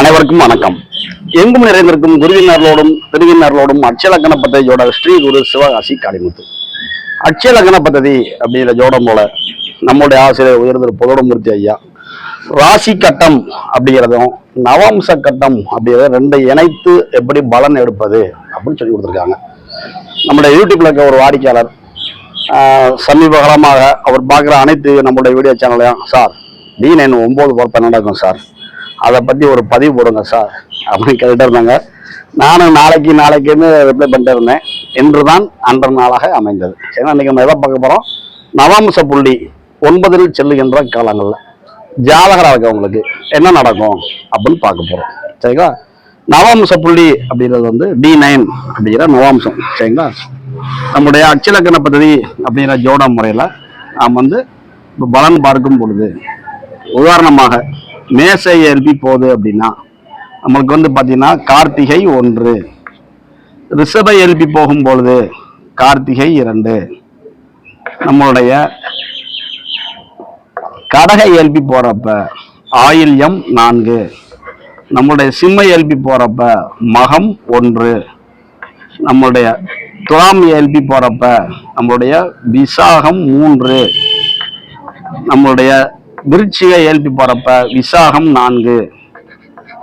அனைவருக்கும் வணக்கம். எங்கும் நிறைந்திருக்கும் குருவினர்களோடும் திருவினர்களோடும் அச்சலக்கண பத்ததியோட ஸ்ரீ குரு சிவகாசி காளிமுத்து. அச்சலக்கண பத்ததி அப்படிங்கிற ஜோடம் போல நம்முடைய ஆசிரியர் உயர்ந்த புதோடமூர்த்தி ஐயா. ராசி கட்டம் அப்படிங்கிறதும் நவம்ச கட்டம் அப்படிங்கிறத ரெண்டு இணைத்து எப்படி பலன் எடுப்பது அப்படின்னு சொல்லி கொடுத்துருக்காங்க. நம்முடைய யூடியூப்ல இருக்க ஒரு வாடிக்கையாளர் சமீப காலமாக அவர் பார்க்குற அனைத்து நம்முடைய வீடியோ சேனலையும் சார் நீ நைன் ஒம்பது போர் பன்னெண்டாகும் சார். அதை பற்றி ஒரு பதிவு போடுங்க சார் அப்படின்னு கேட்டுட்டு இருந்தாங்க. நானும் நாளைக்கு நாளைக்குன்னு ரிப்ளை பண்ணிட்டு இருந்தேன். இன்று தான் அன்ற நாளாக அமைந்தது. ஏன்னா இன்னைக்கு நம்ம எதை பார்க்க போகிறோம் நவாம்ச புள்ளி ஒன்பதில் செல்லுகின்ற காலங்களில். ஜாதகராக இருக்கவங்களுக்கு என்ன நடக்கும் அப்படின்னு பார்க்க போகிறோம் சரிங்களா? நவாம்ச புள்ளி அப்படிங்கிறது வந்து டி நைன் அப்படிங்கிற நவாம்சம் சரிங்களா? நம்முடைய அச்சிலக்கண பദ്ധதி அப்படிங்கிற ஜோட முறையில் நாம் வந்து இப்போ பலன் பார்க்கும் பொழுது உதாரணமாக மேசை எழுப்பி போகுது அப்படின்னா நம்மளுக்கு வந்து பார்த்தீங்கன்னா கார்த்திகை ஒன்று. ரிஷப எழுப்பி போகும் பொழுது கார்த்திகை இரண்டு. நம்மளுடைய கடகை எழுப்பி போகிறப்ப ஆயில்யம் நான்கு. நம்மளுடைய சிம்ம எழுப்பி போகிறப்ப மகம் ஒன்று. நம்மளுடைய துலாம் எழுப்பி போகிறப்ப நம்மளுடைய விசாகம் மூன்று. நம்மளுடைய விருச்சிகை எழுப்பி போறப்ப விசாகம் நான்கு.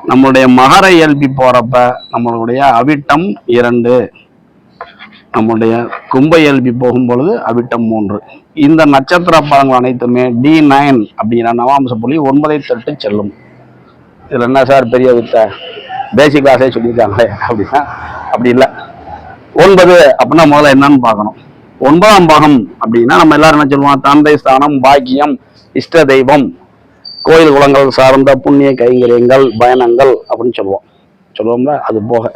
நம்மளுடைய மகர எழுப்பி போறப்ப நம்மளுடைய அவிட்டம் இரண்டு. நம்முடைய கும்ப எழுப்பி போகும் பொழுது அவிட்டம் மூன்று. இந்த நட்சத்திர படங்கள் அனைத்துமே டி நைன் அப்படிங்கிற நவாம்ச புள்ளி ஒன்பதை தொட்டு செல்லும். இதில் என்ன சார் பெரிய வித்த? பேசிக் கிளாஸே சொல்லியிருக்காங்களே அப்படின்னா அப்படி இல்லை. ஒன்பது அப்படின்னா முதல்ல என்னன்னு பார்க்கணும். ஒன்பதாம் பாகம் அப்படின்னா நம்ம எல்லாரும் என்ன சொல்லுவோம்? தந்தை ஸ்தானம் பாக்கியம் இஷ்ட தெய்வம் கோயில் குளங்கள் சார்ந்த புண்ணிய கைங்கரியங்கள் பயணங்கள் அப்படின்னு சொல்லுவோம். சொல்லுவோம்ல? அது போக.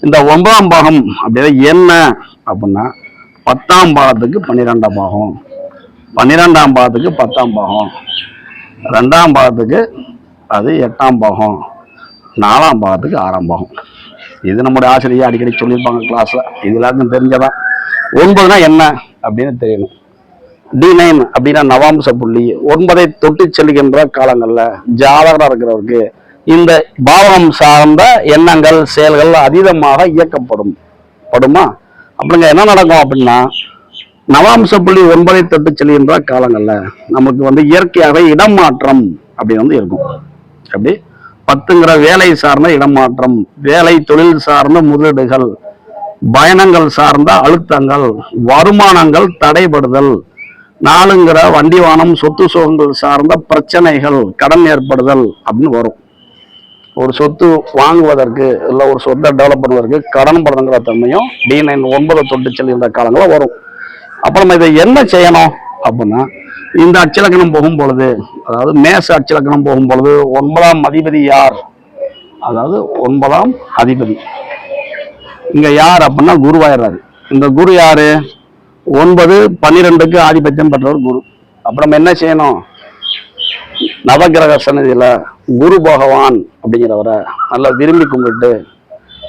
இந்த ஒன்பதாம் பாகம் அப்படின்னா என்ன அப்படின்னா பத்தாம் பாகத்துக்கு பன்னிரெண்டாம் பாகம். பன்னிரெண்டாம் பாகத்துக்கு பத்தாம் பாகம். ரெண்டாம் பாகத்துக்கு அது எட்டாம் பாகம். நாலாம் பாகத்துக்கு ஆறாம் பாகம். இது நம்முடைய ஆசிரியர் அடிக்கடி சொல்லியிருப்பாங்க கிளாஸில் இது எல்லாருக்கும் தெரிஞ்சதான் ஒன்பதுனா என்ன அப்படின்னு தெரியணும். டி நைன் அப்படின்னா நவாம்ச புள்ளி ஒன்பதை தொட்டு செல்கின்ற காலங்களில் ஜாதகராக இருக்கிறவருக்கு இந்த பாவகம் சார்ந்த எண்ணங்கள் செயல்கள் அதீதமாக இயக்கப்படும். படுமா? அப்படிங்க என்ன நடக்கும் அப்படின்னா நவாம்ச புள்ளி ஒன்பதை தொட்டு செல்கின்ற காலங்களில் நமக்கு வந்து இயற்கையாகவே இடமாற்றம் அப்படின்னு வந்து இருக்கும். அப்படி பத்துங்கிற வேலை சார்ந்த இடமாற்றம் வேலை தொழில் சார்ந்த முதலீடுகள் பயணங்கள் சார்ந்த அழுத்தங்கள் வருமானங்கள் தடைபடுதல் நாலுங்கிற வண்டி வானம் சொத்து சுகங்கள் சார்ந்த பிரச்சனைகள் கடன் ஏற்படுதல் அப்படின்னு வரும். ஒரு சொத்து வாங்குவதற்கு இல்லை ஒரு சொத்தை டெவலப் பண்ணுவதற்கு கடன் படுறதுங்கிற தன்மையும் டி நைன் ஒன்பது தொட்டு செல்கின்ற காலங்களில் வரும். அப்போ நம்ம இதை என்ன செய்யணும் அப்படின்னா இந்த அச்சிலக்கணம் போகும் பொழுது அதாவது மேச அச்சலக்கணம் போகும் பொழுது ஒன்பதாம் அதிபதி யார்? அதாவது ஒன்பதாம் அதிபதி. இங்க யார் அப்படின்னா குருவாயிடுறாரு இந்த குரு யாரு? ஒன்பது பன்னிரெண்டுக்கு ஆதிபத்தியம் பெற்றவர் குரு. அப்புறம் என்ன செய்யணும்? நவகிரக சன்னதியில குரு பகவான் அப்படிங்கிறவரை நல்லா விரும்பி கும்பிட்டு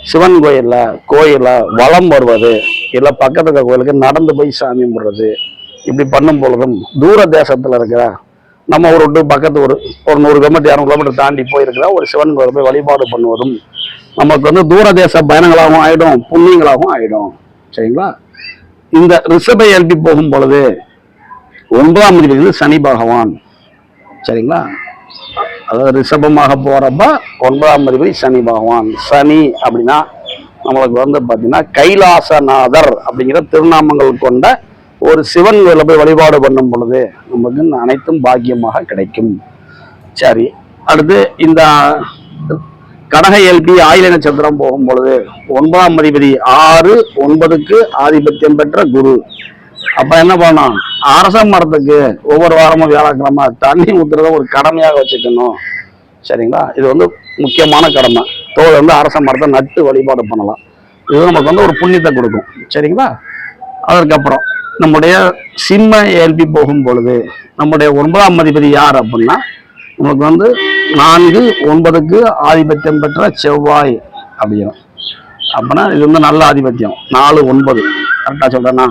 சிவன் கோயில்ல கோயில வலம் வருவது இல்லை பக்கத்துல இருக்க கோயிலுக்கு நடந்து போய் சாமி கும்பிட்றது இப்படி பண்ணும் பொழுதும் தூர தேசத்துல இருக்கிற நம்ம ஒரு விட்டு பக்கத்து ஒரு ஒரு நூறு கிலோமீட்டர் இரநூறு கிலோமீட்டர் தாண்டி போயிருக்கிற ஒரு சிவன் கோயில் போய் வழிபாடு பண்ணுவதும் நமக்கு வந்து தூரதேச பயணங்களாகவும் ஆகிடும் புண்ணியங்களாகவும் ஆகிடும் சரிங்களா? இந்த ரிஷபை எழுப்பி போகும் பொழுது ஒன்பதாம் தேதியிலிருந்து சனி பகவான். சரிங்களா? அதாவது ரிஷபமாக போகிறப்ப ஒன்பதாம் அதிபதி சனி பகவான். சனி அப்படின்னா நம்மளுக்கு வந்து பார்த்தீங்கன்னா கைலாசநாதர் அப்படிங்கிற திருநாமங்கள் கொண்ட ஒரு சிவன் கோயில போய் வழிபாடு பண்ணும் பொழுது நமக்கு அனைத்தும் பாக்கியமாக கிடைக்கும். சரி அடுத்து இந்த கடக எல்பி ஆயில நட்சத்திரம் போகும் பொழுது ஒன்பதாம் அதிபதி ஆறு ஒன்பதுக்கு ஆதிபத்தியம் பெற்ற குரு. அப்ப என்ன பண்ணலாம் அரச மரத்துக்கு ஒவ்வொரு வாரமும் வியாழக்கிழமை தண்ணி ஊத்துறத ஒரு கடமையாக வச்சுக்கணும். சரிங்களா? இது வந்து முக்கியமான கடமை. தோல் வந்து அரச மரத்தை நட்டு வழிபாடு பண்ணலாம். இது நமக்கு வந்து ஒரு புண்ணியத்தை கொடுக்கும். சரிங்களா? அதற்கப்புறம் நம்முடைய சிம்ம ஏல்பி போகும் பொழுது நம்முடைய ஒன்பதாம் அதிபதி யார் அப்படின்னா நமக்கு வந்து நான்கு ஒன்பதுக்கு ஆதிபத்தியம் பெற்ற செவ்வாய் அப்படிங்கிறோம். அப்படின்னா இது வந்து நல்ல ஆதிபத்தியம். நாலு ஒன்பது. கரெக்டாக சொல்கிறேன்னா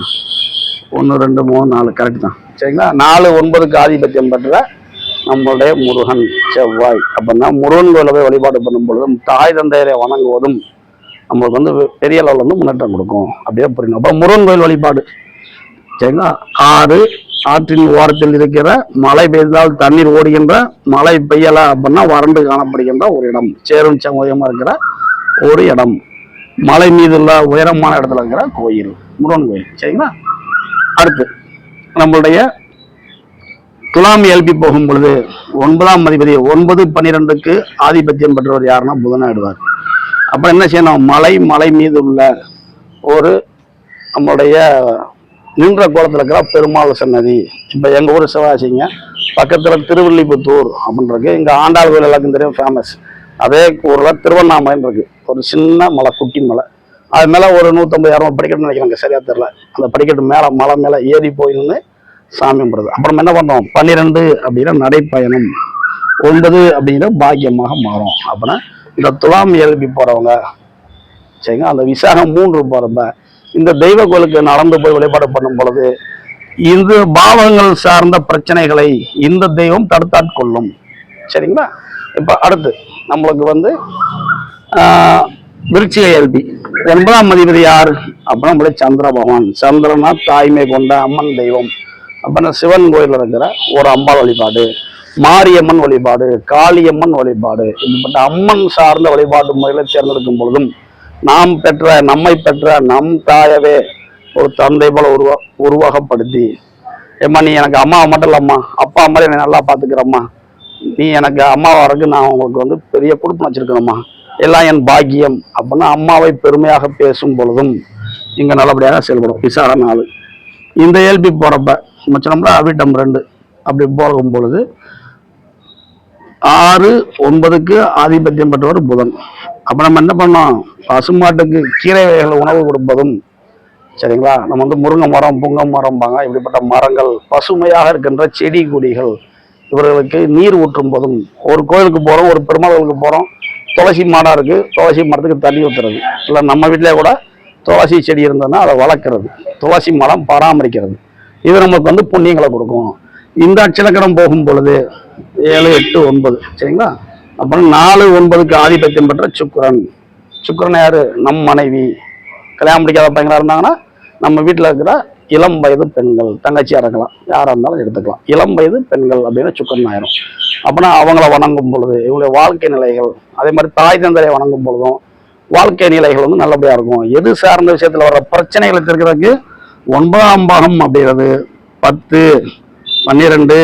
ஒன்று ரெண்டு மூணு நாலு. கரெக்ட் தான். சரிங்களா? நாலு ஒன்பதுக்கு ஆதிபத்தியம் பெற்ற நம்மளுடைய முருகன் செவ்வாய். அப்படின்னா முருகன் கோயில போய் வழிபாடு பண்ணும் பொழுதும் தாய் தந்தையரை வணங்குவதும் நம்மளுக்கு வந்து பெரிய அளவில் வந்து முன்னேற்றம் கொடுக்கும். அப்படியே புரியணும் அப்போ முருகன் கோயில் வழிபாடு சரிங்களா? ஆறு ஆற்றின் ஓரத்தில் இருக்கிற மழை பெய்தால் தண்ணீர் ஓடுகின்ற மழை பெய்யல அப்படின்னா வறண்டு காணப்படுகின்ற ஒரு இடம். சேரும் சமூகமாக இருக்கிற ஒரு இடம். மலை மீது உள்ள உயரமான இடத்துல இருக்கிற கோயில் முருகன் கோயில். சரிங்களா? அடுத்து நம்மளுடைய துலாம் எழுப்பி போகும் பொழுது ஒன்பதாம் அதிபதி ஒன்பது பன்னிரெண்டுக்கு ஆதிபத்தியம் பெற்றவர் யாருன்னா புதனாயிடுவார். அப்ப என்ன செய்யணும்? மலை மலை மீது உள்ள ஒரு நம்மளுடைய நின்ற கோலத்தில் இருக்கிற பெருமாள் சன்னதி. இப்போ எங்கள் ஊர் சிவகாசிங்க பக்கத்தில் திருவில்லிபுத்தூர் அப்படின்றது இங்கே ஆண்டாள் கோயில் எல்லாருக்கும் தெரியும் ஃபேமஸ் அதே ஊரில் திருவண்ணாமலைன்னு இருக்கு. ஒரு சின்ன மலை குட்டி மலை. அது மேலே ஒரு நூற்றம்பது இரநூறு படிக்கட்டுன்னு நினைக்கிறாங்க சரியாக தெரில அந்த படிக்கட்டு மேலே மலை மேலே ஏறி போய் நின்று சாமி கும்பிடுது அப்புறம் என்ன பண்ணோம் பன்னிரெண்டு அப்படின்னா நடைப்பயணம். ஒன்பது அப்படிங்கிற பாக்கியமாக மாறும். அப்படின்னா இந்த துலாம் எழுப்பி போகிறவங்க சரிங்க அந்த விசாகம் மூன்று போகிறப்ப இந்த தெய்வ கோயிலுக்கு நடந்து போய் வழிபாடு பண்ணும் பொழுது இந்த பாவங்கள் சார்ந்த பிரச்சனைகளை இந்த தெய்வம் தடுத்தாட்கொள்ளும் சரிங்களா? இப்போ அடுத்து நம்மளுக்கு வந்து ஆஹ், விருச்சிக இயல்பி ஒன்பதாம் அதிபதி யார்? அப்படின்னா நம்மளுடைய சந்திர பகவான். சந்திரனா தாய்மை கொண்ட அம்மன் தெய்வம். அப்படின்னா சிவன் கோயிலில் இருக்கிற ஒரு அம்பாள் வழிபாடு மாரியம்மன் வழிபாடு காளியம்மன் வழிபாடு. இப்படிப்பட்ட அம்மன் சார்ந்த வழிபாடு முறையில் தேர்ந்தெடுக்கும் பொழுதும் நாம் பெற்ற நம்மை பெற்ற நம் தாயவே ஒரு தந்தை போல உருவா உருவகப்படுத்தி. ஏம்மா நீ எனக்கு அம்மாவை மட்டும் இல்லம்மா. அப்பா மாதிரி என்னை நல்லா பார்த்துக்கிறம்மா. நீ எனக்கு அம்மாவை இருக்கு நான் உங்களுக்கு வந்து பெரிய கொடுப்பு வச்சிருக்கணும்மா. எல்லாம் என் பாக்கியம். அப்படின்னா அம்மாவை பெருமையாக பேசும் பொழுதும் இங்கே நல்லபடியாக செயல்படும். விசார நாள். இந்த ஏல்பி போகிறப்ப நம்ம சொன்னோம்ல அவிட்டம் ரெண்டு. அப்படி போகும் பொழுது ஆறு ஒன்பதுக்கு ஆதிபத்தியம் பெற்றவர் புதன். அப்போ நம்ம என்ன பண்ணோம்? பசுமாட்டுக்கு கீரை வகைகள் உணவு கொடுப்பதும் சரிங்களா? நம்ம வந்து முருங்கை மரம் புங்க மரம்பாங்க. இப்படிப்பட்ட மரங்கள் பசுமையாக இருக்கின்ற செடி கொடிகள் இவர்களுக்கு நீர் ஊற்றும் போதும் ஒரு கோயிலுக்கு போகிறோம் ஒரு பெருமாள் கோயிலுக்கு போகிறோம் துளசி மாடாக இருக்குது துளசி மரத்துக்கு தண்ணி ஊற்றுறது இல்லை நம்ம வீட்டிலே கூட துளசி செடி இருந்ததுன்னா அதை வளர்க்குறது. துளசி மரம் பராமரிக்கிறது. இது நமக்கு வந்து புண்ணியங்களை கொடுக்கும். இந்த அச்சலக்கணம் போகும் பொழுது ஏழு எட்டு ஒன்பது சரிங்களா? அப்புறம் நாலு ஒன்பதுக்கு ஆதிபத்தியம் பெற்ற சுக்கரன். சுக்கரன் யாரு? நம் மனைவி. கல்யாணம் முடிக்காத பையங்களா இருந்தாங்கன்னா நம்ம வீட்டில் இருக்கிற இளம் வயது பெண்கள் தங்கச்சியாக இருக்கலாம். யாராக இருந்தாலும் எடுத்துக்கலாம். இளம் வயது பெண்கள் அப்படின்னு சுக்கரன் ஆயிரும். அப்படின்னா அவங்கள வணங்கும் பொழுது இவங்களுடைய வாழ்க்கை நிலைகள் அதே மாதிரி தாய் தந்தரை வணங்கும் பொழுதும் வாழ்க்கை நிலைகள் வந்து நல்லபடியாக இருக்கும். எது சார்ந்த விஷயத்தில் வர பிரச்சனைகளை தீர்க்கிறதுக்கு ஒன்பதாம் பாகம் அப்படிங்கிறது பத்து பன்னிரெண்டு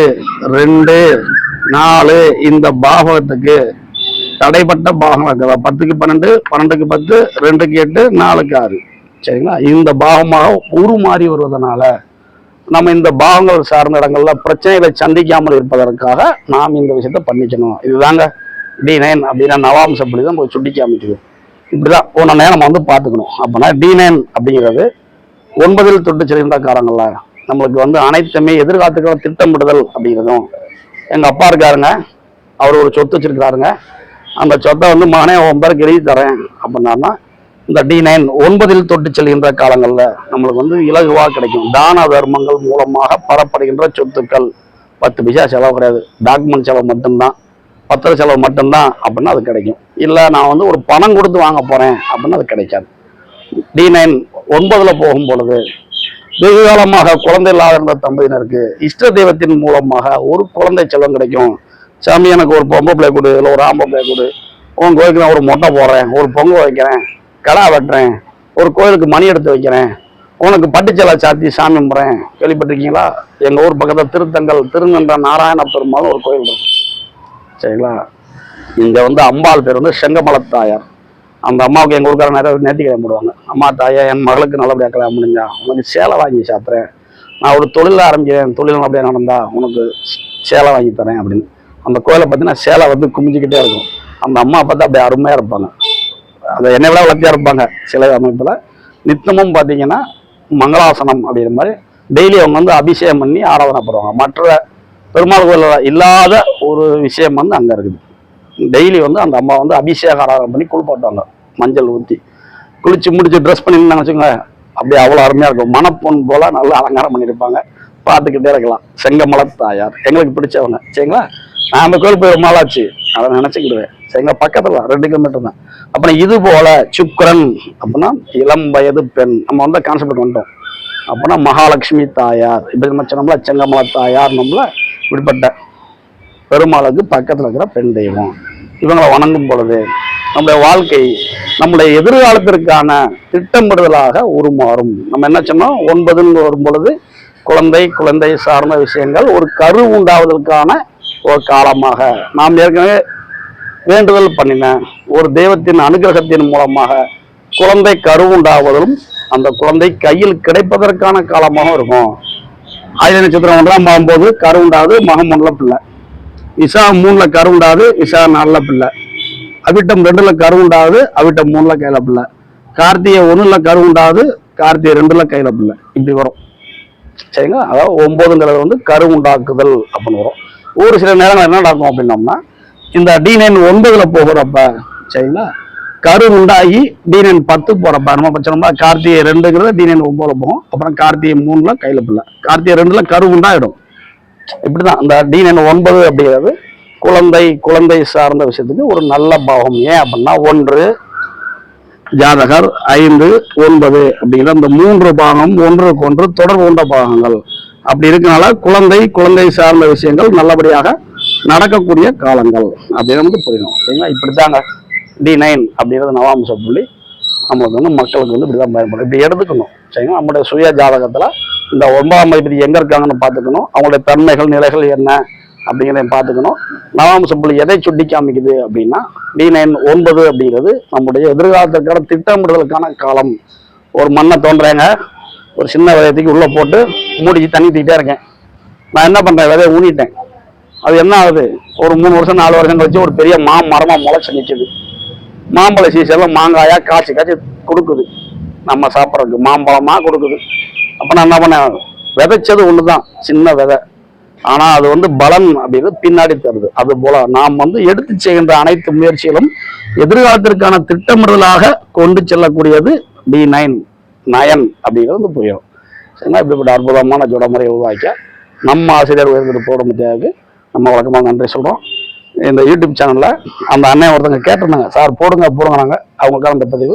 ரெண்டு நாலு இந்த பாகத்துக்கு தடைப்பட்ட பாகம் இருக்குதா பத்துக்கு பன்னெண்டு பன்னெண்டுக்கு பத்து ரெண்டுக்கு எட்டு நாலுக்கு ஆறு. சரிங்களா? இந்த பாகமாக உருமாறி வருவதனால நம்ம இந்த பாகங்கள் சார்ந்த இடங்கள்ல பிரச்சனைகளை சந்திக்காமல் இருப்பதற்காக நாம் இந்த விஷயத்த பண்ணிக்கணும். இதுதாங்க டி நைன் அப்படின்னா நவாம்சப்படி தான் நம்ம சுட்டி காமிக்குது இப்படிதான் ஒன்று நேரம் வந்து பார்த்துக்கணும். அப்படின்னா டி நைன் அப்படிங்கிறது ஒன்பதில் தொட்டு செல்கின்ற காலங்கள்ல நம்மளுக்கு வந்து அனைத்துமே எதிர்காலத்துக்கான திட்டமிடுதல் அப்படிங்கிறதும் எங்கள் அப்பா இருக்காருங்க. அவர் ஒரு சொத்து வச்சுருக்கிறாருங்க. அந்த சொத்தை வந்து மகனே உன் பேருக்கு எழுதி தரேன் அப்படின்னாருன்னா இந்த டி நைன் ஒன்பதில் தொட்டு செல்கின்ற காலங்களில் நம்மளுக்கு வந்து இலகுவாக கிடைக்கும். தான தர்மங்கள் மூலமாக பரப்படுகின்ற சொத்துக்கள். பத்து பைசா செலவு கிடையாது. டாக்குமெண்ட் செலவு மட்டும்தான். பத்திர செலவு மட்டும்தான் அப்படின்னா அது கிடைக்கும். இல்லை நான் வந்து ஒரு பணம் கொடுத்து வாங்க போகிறேன் அப்படின்னா அது கிடைக்காது. டி நைன் ஒன்பதில் போகும் பொழுது வெகு காலமாக குழந்தை இல்லாத இருந்த தம்பதியினருக்கு இஷ்ட தெய்வத்தின் மூலமாக ஒரு குழந்தை செல்வம் கிடைக்கும். சாமி எனக்கு ஒரு பொம்பை பிள்ளை கொடு இல்லை ஒரு ஆம்பளை பிள்ளை கொடு. உன் கோயிலுக்கு நான் ஒரு மொட்டை போடுறேன் ஒரு பொங்கல் வைக்கிறேன் கடா வெட்டுறேன் ஒரு கோயிலுக்கு மணி எடுத்து வைக்கிறேன். உனக்கு பட்டுச்சலை சாத்தி சாமி கும்பிட்றேன். கேள்விப்பட்டிருக்கீங்களா? எங்கள் ஊர் பக்கத்தில் திருத்தங்கல் திருநன்ற நாராயண பெருமாள் ஒரு கோயில் இருக்கு. சரிங்களா? இங்கே வந்து அம்பாள் பேர் வந்து செங்கமலத்தாயார். அந்த அம்மாவுக்கு எங்கள் ஊருக்கார நிறைய நேர்த்தி போடுவாங்க. அம்மா தாயா என் மகளுக்கு நல்லபடியாக கல்யாணம் முடிஞ்சா? உனக்கு சேலை வாங்கி சாப்பிட்றேன். நான் ஒரு தொழில் ஆரம்பிக்கிறேன். தொழில் நல்லபடியாக நடந்தா உனக்கு சேலை வாங்கி தரேன் அப்படின்னு. அந்த கோயிலை பார்த்தீங்கன்னா சேலை வந்து குமிஞ்சிக்கிட்டே இருக்கும். அந்த அம்மா பார்த்து அப்படியே அருமையாக இருப்பாங்க. அதை என்னை விட வளர்த்தியாக இருப்பாங்க சிலை அமைப்பில். நித்தமும் பார்த்தீங்கன்னா மங்களாசனம் அப்படிங்கிற மாதிரி. டெய்லி அவங்க வந்து அபிஷேகம் பண்ணி ஆராதனை பண்ணுவாங்க. மற்ற பெருமாள் கோயிலில் இல்லாத ஒரு விஷயம் வந்து அங்கே இருக்குது. டெய்லி வந்து அந்த அம்மா வந்து அபிஷேக ஆராதனை பண்ணி குளிப்பாட்டுவாங்க. மஞ்சள் ஊற்றி குளிச்சு முடிச்சு ட்ரெஸ் பண்ணிருந்தாங்க வச்சுக்கோங்க அப்படியே அவ்வளோ அருமையாக இருக்கும். மணப்பொன் போல நல்லா அலங்காரம் பண்ணியிருப்பாங்க. பார்த்துக்கிட்டே இருக்கலாம். செங்கமல தாயார். எங்களுக்கு பிடிச்சவங்க. சரிங்களா? நான் அந்த கோயில் போய் ரொம்ப நாளாச்சு அதை நினச்சிக்கிடுவேன். சரிங்களா? பக்கத்தில் ரெண்டு கிலோமீட்டர் தான். அப்புறம் இது போல சுக்கரன் அப்படின்னா இளம் வயது பெண். நம்ம வந்து கான்செப்ட் வந்துட்டோம். அப்படின்னா மகாலட்சுமி தாயார். இப்படி நம்ம சொன்னோம்ல செங்கமல தாயார் நம்மள இப்படிப்பட்ட பெருமாளுக்கு பக்கத்தில் இருக்கிற பெண் தெய்வம். இவங்களை வணங்கும் பொழுது நம்முடைய வாழ்க்கை நம்முடைய எதிர்காலத்திற்கான திட்டமிடுதலாக உருமாறும். நம்ம என்ன சொன்னோம்? ஒன்பதுன்னு வரும் பொழுது குழந்தை குழந்தை சார்ந்த விஷயங்கள் ஒரு கரு உண்டாவதற்கான ஒரு காலமாக நாம் ஏற்கனவே வேண்டுதல் பண்ணின ஒரு தெய்வத்தின் அனுகிரகத்தின் மூலமாக குழந்தை கரு உண்டாவதும் அந்த குழந்தை கையில் கிடைப்பதற்கான காலமாகவும் இருக்கும். ஆயுத நட்சத்திரம் ஒன்றாம் ஆகும்போது கரு உண்டாவது மகம் ஒன்றில் பிள்ளை. இஷா மூணுல கருவுண்டாது உண்டாது விசா நாலுல பிள்ளை. அவிட்டம் ரெண்டுல கருவுண்டாது அவிட்டம் மூணுல கையில பிள்ளை. கார்த்திகை ஒண்ணுல கருவுண்டாது கார்த்திகை ரெண்டுல கையில பிள்ளை. இப்படி வரும். சரிங்களா? அதாவது ஒன்பதுங்கிறது வந்து கரு உண்டாக்குதல் அப்படின்னு வரும். ஒரு சில நேரங்கள் என்ன நடக்கும் அப்படின்னோம்னா இந்த டி நைன் ஒன்பதுல போகிறப்ப சரிங்களா? கரு உண்டாகி டி நைன் பத்து போறப்ப நம்ம பிரச்சனை கார்த்திகை ரெண்டுங்கிறது டி நைன் ஒன்பதுல போகும். அப்புறம் கார்த்திகை மூணுல கையில பிள்ளை. கார்த்திகை ரெண்டுல கரு உண்டாயிடும். இப்படிதான். இந்த டி நைன் ஒன்பது அப்படிங்கிறது குழந்தை குழந்தை சார்ந்த விஷயத்துக்கு ஒரு நல்ல பாவம். ஏன் அப்படின்னா ஒன்று ஜாதகர் ஐந்து ஒன்பது அப்படிங்கிற இந்த மூன்று பாகம் ஒன்றுக்கு ஒன்று தொடர்பு கொண்ட பாகங்கள். அப்படி இருக்கனால குழந்தை குழந்தை சார்ந்த விஷயங்கள் நல்லபடியாக நடக்கக்கூடிய காலங்கள் அப்படின்னு நமக்கு புரியணும் சரிங்களா? இப்படித்தாங்க. டி நைன் அப்படிங்கிறது நவாம்ச புள்ளி நம்மளுக்கு வந்து மக்களுக்கு வந்து இப்படிதான் பயன்படும். இப்படி எடுத்துக்கணும். சரிங்களா? நம்முடைய சுய ஜாதகத்துல இந்த ஒன்பதாம் அதிபதி எங்க இருக்காங்கன்னு பார்த்துக்கணும். அவங்களுடைய தன்மைகள் நிலைகள் என்ன அப்படிங்கிறத பார்த்துக்கணும். நவாம் புள்ளி எதை சுட்டி காமிக்குது அப்படின்னா டி நைன் ஒன்பது அப்படிங்கிறது நம்முடைய எதிர்காலத்துக்கான திட்டமிடுதலுக்கான காலம். ஒரு மண்ணை தோன்றேங்க ஒரு சின்ன விதயத்துக்கு உள்ள போட்டு மூடிச்சு தண்ணி தூக்கிட்டே இருக்கேன். நான் என்ன பண்றேன்? விதையை ஊனிட்டேன். அது என்ன ஆகுது? ஒரு மூணு வருஷம் நாலு வருஷம் கழிச்சு ஒரு பெரிய மா மரமாக முளைச்சு நிற்குது மாம்பழ சீசன்ல மாங்காயா காய்ச்சி காய்ச்சி கொடுக்குது. நம்ம சாப்பிட்றதுக்கு மாம்பழமா கொடுக்குது. அப்போ நான் என்ன பண்ணேன்? விதைச்சது ஒன்று தான் சின்ன விதை. ஆனால் அது வந்து பலன் அப்படிங்கிறது பின்னாடி தருது. அது போல நாம் வந்து எடுத்து செய்கின்ற அனைத்து முயற்சிகளும் எதிர்காலத்திற்கான திட்டமிடலாக கொண்டு செல்லக்கூடியது டி நைன் நயன் அப்படிங்கிறது வந்து புரியும். சரிங்களா? இப்படிப்பட்ட அற்புதமான ஜோடமுறையை உருவாக்க நம்ம ஆசிரியர் உயர்ந்திரு போடுறதுக்கு நம்ம வழக்கமாக நன்றி சொல்கிறோம் இந்த யூடியூப் சேனலில் அந்த அண்ணன் ஒருத்தங்க கேட்டிருந்தாங்க சார் போடுங்க போடுங்க நாங்கள் அவங்களுக்கான அந்த பதிவு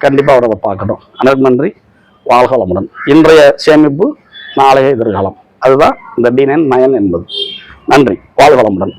கண்டிப்பாக அவரை பார்க்கட்டும் அனைவருக்கும் நன்றி. வாழ்க வளமுடன் இன்றைய சேமிப்பு நாளைய எதிர்காலம். அதுதான் இந்த டி நைன் நயன் என்பது. நன்றி. வாழ்க வளமுடன்